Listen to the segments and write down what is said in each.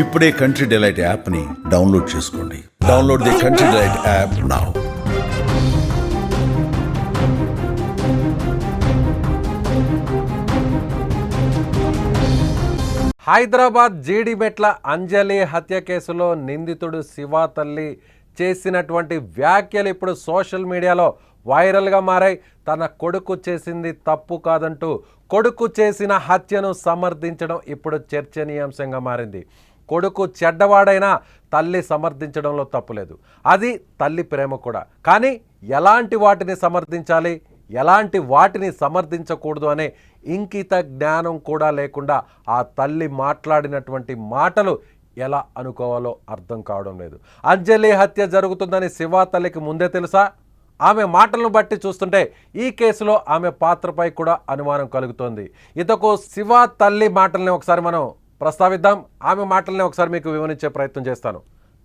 ఇప్పుడే country delight యాప్ని download చేసుకోండి. Download the Country Delight app now Hyderabad Jeedimetla Anjali హత్య కేసులో నిందితుడు శివ తల్లి చేసినటువంటి వ్యాఖ్యలు ఇప్పుడు సోషల్ మీడియాలో వైరల్గా మారాయి. తన కొడుకు చేసింది తప్పు కాదంటూ కొడుకు చేసిన హత్యను సమర్థించడం ఇప్పుడు చర్చనీయాంశంగా మారింది. కొడుకు చెడ్డవాడైనా తల్లి సమర్థించడంలో తప్పులేదు. అది తల్లి ప్రేమ కూడా. కానీ ఎలాంటి వాటిని సమర్థించాలి? ఎలాంటి వాటిని సమర్థించకూడదు అనే ఇంకిత జ్ఞానం కూడా లేకుండా ఆ తల్లి మాట్లాడినటువంటి మాటలు ఎలా అనుకోవాలో అర్థం కావడం లేదు. అంజలి హత్య జరుగుతుందని శివ తల్లికి ముందే తెలుసా? ఆమె మాటలను బట్టి చూస్తుంటే ఈ కేసులో ఆమె పాత్రపై కూడా అనుమానం కలుగుతోంది. ఇతకు శివ తల్లి మాటల్ని ఒకసారి మనం ప్రస్తావిద్దాం. ఆమె మాటల్ని ఒకసారి మీకు వివరించే ప్రయత్నం చేస్తాను.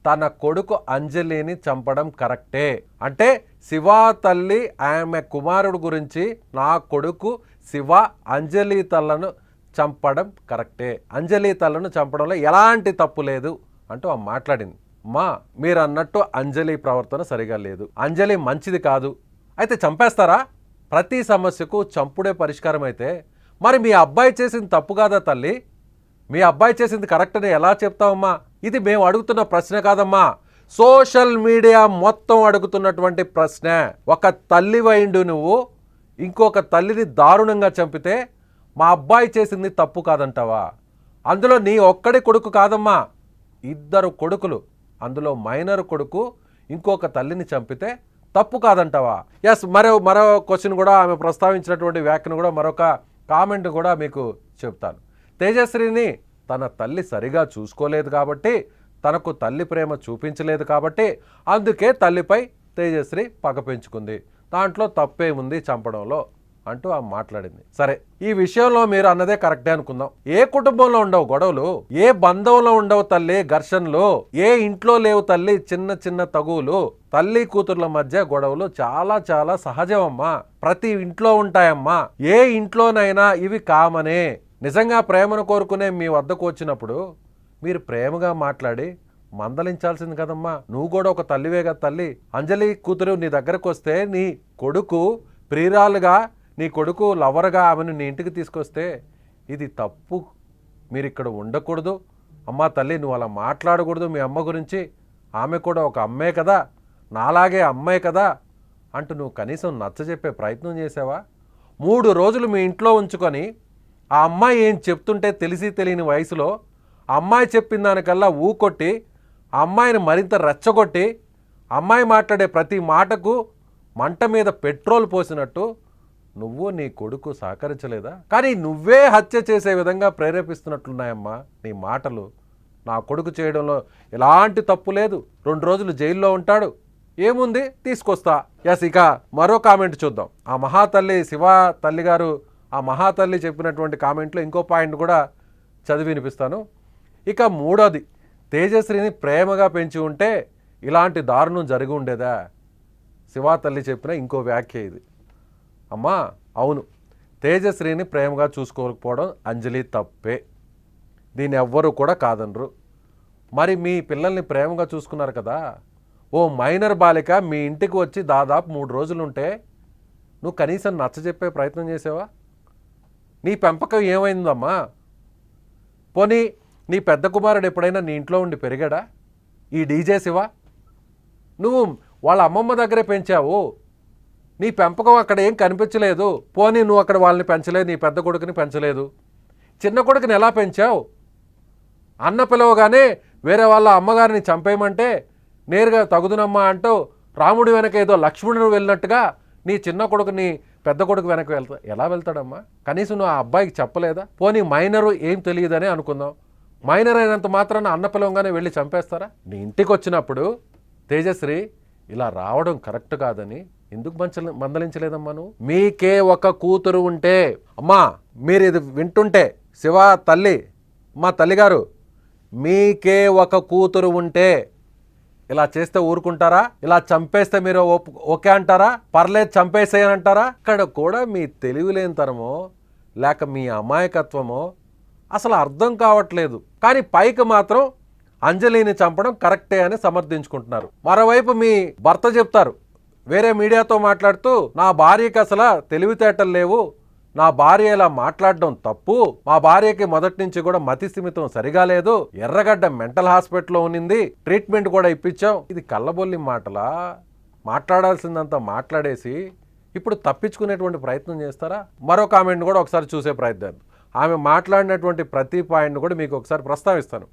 తన కొడుకు అంజలిని చంపడం కరెక్టే. అంటే శివ తల్లి ఆమె కుమారుడు గురించి నా కొడుకు శివ అంజలి తల్లను చంపడం కరెక్టే. అంజలి తల్లను చంపడంలో ఎలాంటి తప్పు లేదు అంటూ ఆమె మాట్లాడింది. మా మీరు అన్నట్టు అంజలి ప్రవర్తన సరిగా లేదు. అంజలి మంచిది కాదు. అయితే చంపేస్తారా? ప్రతి సమస్యకు చంపుడే పరిష్కారం అయితే మరి మీ అబ్బాయి చేసింది తప్పు కాదా తల్లి? మీ అబ్బాయి చేసింది కరెక్ట్ అని ఎలా చెప్తావమ్మా? ఇది మేము అడుగుతున్న ప్రశ్న కాదమ్మా. సోషల్ మీడియా మొత్తం అడుగుతున్నటువంటి ప్రశ్న. ఒక తల్లి వైండు నువ్వు ఇంకొక తల్లిని దారుణంగా చంపితే మా అబ్బాయి చేసింది తప్పు కాదంటావా? అందులో నీ ఒక్కడి కొడుకు కాదమ్మా. ఇద్దరు కొడుకులు అందులో మైనర్ కొడుకు ఇంకొక తల్లిని చంపితే తప్పు కాదంటావా? ఎస్ మరో మరో క్వశ్చన్ కూడా ఆమె ప్రస్తావించినటువంటి వ్యాఖ్యను కూడా మరొక కామెంట్ కూడా మీకు చెప్తాను. తేజశ్రీని తన తల్లి సరిగా చూసుకోలేదు కాబట్టి తనకు తల్లి ప్రేమ చూపించలేదు కాబట్టి అందుకే తల్లిపై తేజశ్రీ పగ పెంచుకుంది. దాంట్లో తప్పేముంది చంపడంలో అంటూ ఆమె మాట్లాడింది. సరే ఈ విషయంలో మీరు అన్నదే కరెక్టే అనుకుందాం. ఏ కుటుంబంలో ఉండవు గొడవలు ఏ బంధంలో ఉండవు తల్లి ఘర్షణలు ఏ ఇంట్లో లేవు తల్లి చిన్న చిన్న తగువులు తల్లి కూతుర్ల మధ్య గొడవలు చాలా చాలా సహజమమ్మా. ప్రతి ఇంట్లో ఉంటాయమ్మా. ఏ ఇంట్లోనైనా ఇవి కామనే. నిజంగా ప్రేమను కోరుకునే మీ వద్దకు వచ్చినప్పుడు మీరు ప్రేమగా మాట్లాడి మందలించాల్సింది కదమ్మా. నువ్వు కూడా ఒక తల్లివేగా తల్లి. అంజలి కూతురు నీ దగ్గరకు వస్తే నీ కొడుకు ప్రియురాలుగా నీ కొడుకు లవర్గా ఆమెను నీ ఇంటికి తీసుకొస్తే ఇది తప్పు. మీరు ఇక్కడ ఉండకూడదు. అమ్మా తల్లి నువ్వు అలా మాట్లాడకూడదు మీ అమ్మ గురించి. ఆమె కూడా ఒక అమ్మే కదా. నాలాగే అమ్మాయి కదా అంటూ నువ్వు కనీసం నచ్చజెప్పే ప్రయత్నం చేసావా? మూడు రోజులు మీ ఇంట్లో ఉంచుకొని ఆ అమ్మాయి ఏం చెప్తుంటే తెలిసి తెలియని వయసులో అమ్మాయి చెప్పిన దానికల్లా ఊకొట్టి ఆ అమ్మాయిని మరింత రెచ్చగొట్టి అమ్మాయి మాట్లాడే ప్రతి మాటకు మంట మీద పెట్రోల్ పోసినట్టు నువ్వు నీ కొడుకు సహకరించలేదా? కానీ నువ్వే హత్య చేసే విధంగా ప్రేరేపిస్తున్నట్లున్నాయమ్మా నీ మాటలు. నా కొడుకు చేయడంలో ఎలాంటి తప్పు లేదు. రెండు రోజులు జైల్లో ఉంటాడు. ఏముంది? తీసుకొస్తా. ఎస్ ఇక మరో కామెంట్ చూద్దాం. ఆ మహాతల్లి శివ తల్లి గారు ఆ మహాతల్లి చెప్పినటువంటి కామెంట్లో ఇంకో పాయింట్ కూడా చదివి వినిపిస్తాను. ఇక మూడోది తేజశ్రీని ప్రేమగా పెంచి ఉంటే ఇలాంటి దారుణం జరిగి ఉండేదా? శివా తల్లి చెప్పిన ఇంకో వ్యాఖ్య ఇది. అమ్మా అవును తేజశ్రీని ప్రేమగా చూసుకోకపోవడం అంజలి తప్పే. దీన్ని ఎవ్వరూ కూడా కాదనరు. మరి మీ పిల్లల్ని ప్రేమగా చూసుకున్నారు కదా? ఓ మైనర్ బాలిక మీ ఇంటికి వచ్చి దాదాపు మూడు రోజులుంటే నువ్వు కనీసం నచ్చజెప్పే ప్రయత్నం చేసావా? నీ పెంపకం ఏమైందమ్మా? పోనీ నీ పెద్ద కుమారుడు ఎప్పుడైనా నీ ఇంట్లో ఉండి పెరిగాడా? ఈ డీజే శివ? నువ్వు వాళ్ళ అమ్మమ్మ దగ్గరే పెంచావు. నీ పెంపకం అక్కడ ఏం కనిపించలేదు. పోనీ నువ్వు అక్కడ వాళ్ళని పెంచలేదు నీ పెద్ద కొడుకుని పెంచలేదు. చిన్న కొడుకుని ఎలా పెంచావు? అన్న పిలవగానే వేరే వాళ్ళ అమ్మగారిని చంపేయమంటే నేరుగా తగుదునమ్మా అంటూ రాముడి వెనక ఏదో లక్ష్మణుడు వెళ్ళినట్టుగా నీ చిన్న కొడుకుని పెద్ద కొడుకు వెనక వెళ్తా ఎలా వెళ్తాడమ్మా? కనీసం నువ్వు ఆ అబ్బాయికి చెప్పలేదా? పోనీ మైనరు ఏం తెలియదని అనుకుందాం. మైనర్ అయినంత మాత్రాన అన్నపిలవంగానే వెళ్ళి చంపేస్తారా? నీ ఇంటికి వచ్చినప్పుడు తేజశ్రీ ఇలా రావడం కరెక్ట్ కాదని ఎందుకు మంచ మందలించలేదమ్మా నువ్వు? మీకే ఒక కూతురు ఉంటే అమ్మా మీరు ఇది వింటుంటే శివ తల్లి మా తల్లిగారు మీకే ఒక కూతురు ఉంటే ఇలా చేస్తే ఊరుకుంటారా? ఇలా చంపేస్తే మీరు ఓకే అంటారా? పర్లేదు చంపేసేయని అంటారా? ఇక్కడ కూడా మీ తెలివిలేనితనమో లేక మీ అమాయకత్వమో అసలు అర్థం కావట్లేదు. కానీ పైకి మాత్రం అంజలిని చంపడం కరెక్టే అని సమర్థించుకుంటున్నారు. మరోవైపు మీ భర్త చెప్తారు వేరే మీడియాతో మాట్లాడుతూ నా భార్యకి అసలు తెలివితేటలు లేవు నా భార్య ఇలా మాట్లాడడం తప్పు. మా భార్యకి మొదటి నుంచి కూడా మతి స్థిమితం సరిగా లేదు. ఎర్రగడ్డ మెంటల్ హాస్పిటల్లో ఉన్నింది. ట్రీట్మెంట్ కూడా ఇప్పించాం. ఇది కళ్ళబొల్లి మాటలా? మాట్లాడాల్సిందంతా మాట్లాడేసి ఇప్పుడు తప్పించుకునేటువంటి ప్రయత్నం చేస్తారా? మరో కామెంట్ కూడా ఒకసారి చూసే ప్రయత్నం. ఆమె మాట్లాడినటువంటి ప్రతి పాయింట్ కూడా మీకు ఒకసారి ప్రస్తావిస్తాను.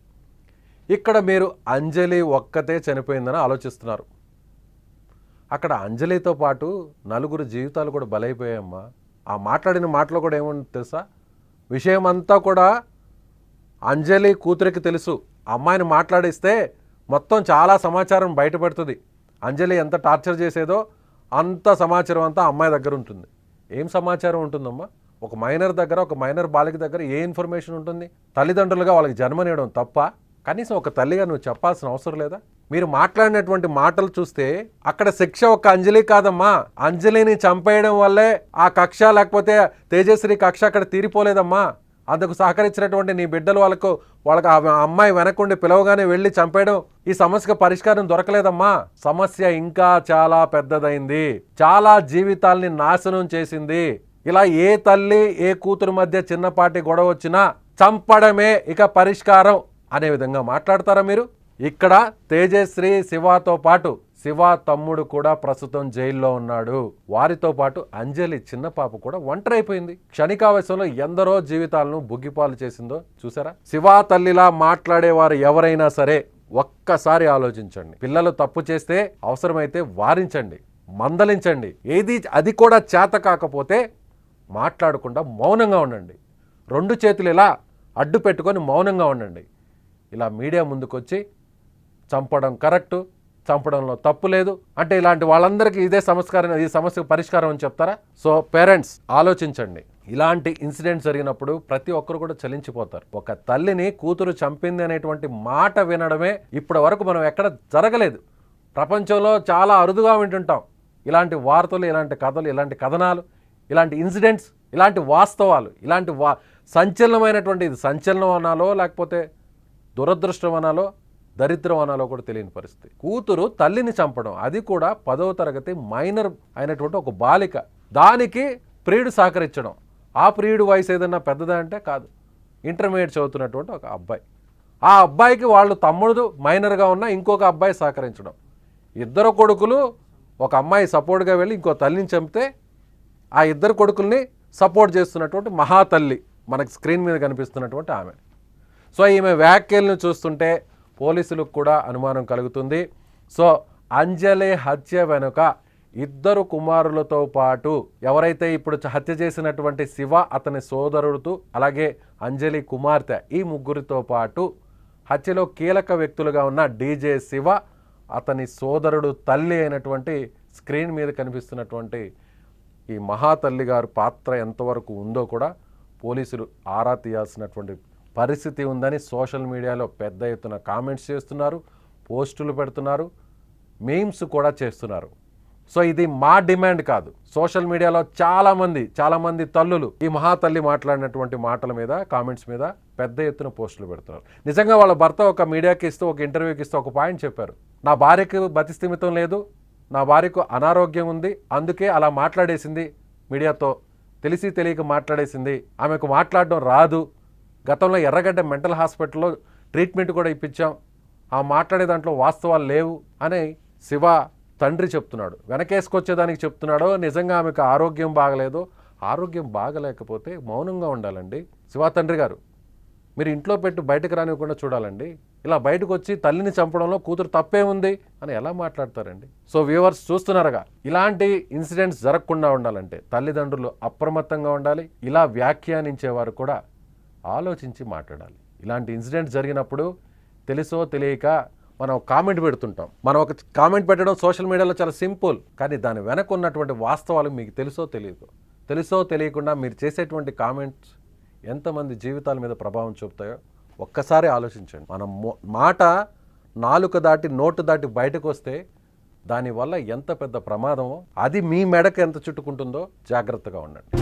ఇక్కడ మీరు అంజలి ఒక్కతే చనిపోయిందని ఆలోచిస్తున్నారు. అక్కడ అంజలితో పాటు నలుగురు జీవితాలు కూడా బలైపోయాయమ్మా. ఆ మాట్లాడిన మాటలో కూడా ఏముంది తెలుసా? విషయం అంతా కూడా అంజలి కూతురికి తెలుసు. అమ్మాయిని మాట్లాడిస్తే మొత్తం చాలా సమాచారం బయటపడుతుంది. అంజలి ఎంత టార్చర్ చేసేదో అంత సమాచారం అంతా అమ్మాయి దగ్గర ఉంటుంది. ఏం సమాచారం ఉంటుందమ్మా? ఒక మైనర్ దగ్గర ఒక మైనర్ బాలిక దగ్గర ఏ ఇన్ఫర్మేషన్ ఉంటుంది? తల్లిదండ్రులుగా వాళ్ళకి జన్మనియడం తప్ప కనీసం ఒక తల్లిగా నువ్వు చెప్పాల్సిన అవసరం లేదా? మీరు మాట్లాడినటువంటి మాటలు చూస్తే అక్కడ శిక్ష ఒక అంజలి కాదమ్మా. అంజలిని చంపేయడం వల్లే ఆ కక్ష లేకపోతే తేజశ్రీ కక్ష అక్కడ తీరిపోలేదమ్మా. అందుకు సహకరించినటువంటి నీ బిడ్డలు వాళ్ళకు వాళ్ళకి ఆ అమ్మాయి వెనకుండి పిలవగానే వెళ్ళి చంపేయడం ఈ సమస్యకు పరిష్కారం దొరకలేదమ్మా. సమస్య ఇంకా చాలా పెద్దదైంది. చాలా జీవితాల్ని నాశనం చేసింది. ఇలా ఏ తల్లి ఏ కూతురు మధ్య చిన్నపాటి గొడవ వచ్చినా చంపడమే ఇక పరిష్కారం. అనే విధంగా మాట్లాడతారా మీరు? ఇక్కడ తేజశ్రీ శివతో పాటు శివ తమ్ముడు కూడా ప్రస్తుతం జైల్లో ఉన్నాడు. వారితో పాటు అంజలి చిన్న పాప కూడా ఒంటరైపోయింది. క్షణికావేశంలో ఎందరో జీవితాలను బుగ్గిపాలు చేసిందో చూసారా? శివ తల్లిలా మాట్లాడేవారు ఎవరైనా సరే ఒక్కసారి ఆలోచించండి. పిల్లలు తప్పు చేస్తే అవసరమైతే వారించండి మందలించండి. ఏది అది కూడా చేత కాకపోతే మాట్లాడకుండా మౌనంగా ఉండండి. రెండు చేతులు ఇలా అడ్డు పెట్టుకొని మౌనంగా ఉండండి. ఇలా మీడియా ముందుకొచ్చి చంపడం కరెక్టు చంపడంలో తప్పు లేదు. అంటే ఇలాంటి వాళ్ళందరికీ ఇదే సంస్కారం ఈ సమస్యకు పరిష్కారం అని చెప్తారా? సో పేరెంట్స్ ఆలోచించండి. ఇలాంటి ఇన్సిడెంట్ జరిగినప్పుడు ప్రతి ఒక్కరు కూడా చలించిపోతారు. ఒక తల్లిని కూతురు చంపింది అనేటువంటి మాట వినడమే ఇప్పటి వరకు మనం ఎక్కడ జరగలేదు. ప్రపంచంలో చాలా అరుదుగా వింటుంటాం. ఇలాంటి వార్తలు ఇలాంటి కథలు ఇలాంటి కథనాలు ఇలాంటి ఇన్సిడెంట్స్ ఇలాంటి వాస్తవాలు ఇలాంటి వా సంచలనమైనటువంటి ఇది సంచలనం అనాలో లేకపోతే దురదృష్టం అనాలో దరిద్రం అనాలో కూడా తెలియని పరిస్థితి. కూతురు తల్లిని చంపడం అది కూడా పదవ తరగతి మైనర్ అయినటువంటి ఒక బాలిక. దానికి ప్రియుడు సహకరించడం. ఆ ప్రియుడు వయసు ఏదన్నా పెద్దదా అంటే కాదు. ఇంటర్మీడియట్ చదువుతున్నటువంటి ఒక అబ్బాయి. ఆ అబ్బాయికి వాళ్ళు తమ్ముడు మైనర్గా ఉన్న ఇంకొక అబ్బాయి సహకరించడం. ఇద్దరు కొడుకులు ఒక అమ్మాయి సపోర్ట్గా వెళ్ళి ఇంకో తల్లిని చంపితే ఆ ఇద్దరు కొడుకుల్ని సపోర్ట్ చేస్తున్నటువంటి మహాతల్లి మనకు స్క్రీన్ మీద కనిపిస్తున్నటువంటి ఆమె. సో ఈమె వ్యాఖ్యలను చూస్తుంటే పోలీసులకు కూడా అనుమానం కలుగుతుంది. సో అంజలి హత్య వెనుక ఇద్దరు కుమారులతో పాటు ఎవరైతే ఇప్పుడు హత్య చేసినటువంటి శివ అతని సోదరుడుతో అలాగే అంజలి కుమార్తె ఈ ముగ్గురితో పాటు హత్యలో కీలక వ్యక్తులుగా ఉన్న డీజే శివ అతని సోదరుడు తల్లి అయినటువంటి స్క్రీన్ మీద కనిపిస్తున్నటువంటి ఈ మహాతల్లి గారు పాత్ర ఎంతవరకు ఉందో కూడా పోలీసులు ఆరా తీయాల్సినటువంటి పరిస్థితి ఉందని సోషల్ మీడియాలో పెద్ద ఎత్తున కామెంట్స్ చేస్తున్నారు పోస్టులు పెడుతున్నారు మీమ్స్ కూడా చేస్తున్నారు. సో ఇది మా డిమాండ్ కాదు. సోషల్ మీడియాలో చాలామంది చాలామంది తల్లులు ఈ మహాతల్లి మాట్లాడినటువంటి మాటల మీద కామెంట్స్ మీద పెద్ద ఎత్తున పోస్టులు పెడుతున్నారు. నిజంగా వాళ్ళ భర్త ఒక మీడియాకి ఇస్తూ ఒక ఇంటర్వ్యూకి ఇస్తూ ఒక పాయింట్ చెప్పారు. నా భార్యకు బతిస్థిమితం లేదు నా భార్యకు అనారోగ్యం ఉంది అందుకే అలా మాట్లాడేసింది మీడియాతో తెలిసి తెలియక మాట్లాడేసింది. ఆమెకు మాట్లాడడం రాదు. గతంలో ఎర్రగడ్డ మెంటల్ హాస్పిటల్లో ట్రీట్మెంట్ కూడా ఇప్పించాం. ఆ మాట్లాడే దాంట్లో వాస్తవాలు లేవు అని శివ తండ్రి చెప్తున్నాడు. వెనకేసుకొచ్చేదానికి చెప్తున్నాడో నిజంగా ఆమెకు ఆరోగ్యం బాగలేదో. ఆరోగ్యం బాగలేకపోతే మౌనంగా ఉండాలండి. శివ తండ్రి గారు మీరు ఇంట్లో పెట్టి బయటకు రానివ్వకుండా చూడాలండి. ఇలా బయటకు వచ్చి తల్లిని చంపడంలో కూతురు తప్పే ఉంది అని ఎలా మాట్లాడతారండి? సో వ్యూవర్స్ చూస్తున్నారుగా ఇలాంటి ఇన్సిడెంట్స్ జరగకుండా ఉండాలంటే తల్లిదండ్రులు అప్రమత్తంగా ఉండాలి. ఇలా వ్యాఖ్యానించేవారు కూడా ఆలోచించి మాట్లాడాలి. ఇలాంటి ఇన్సిడెంట్ జరిగినప్పుడు తెలుసో తెలియక మనం కామెంట్ పెడుతుంటాం. మనం ఒక కామెంట్ పెట్టడం సోషల్ మీడియాలో చాలా సింపుల్ కానీ దాని వెనక ఉన్నటువంటి వాస్తవాలు మీకు తెలుసో తెలియదు. తెలుసో తెలియకుండా మీరు చేసేటువంటి కామెంట్స్ ఎంతమంది జీవితాల మీద ప్రభావం చూపుతాయో ఒక్కసారి ఆలోచించండి. మనం మాట నాలుక దాటి నోటు దాటి బయటకు వస్తే దానివల్ల ఎంత పెద్ద ప్రమాదమో అది మీ మెడకు ఎంత చుట్టుకుంటుందో జాగ్రత్తగా ఉండండి.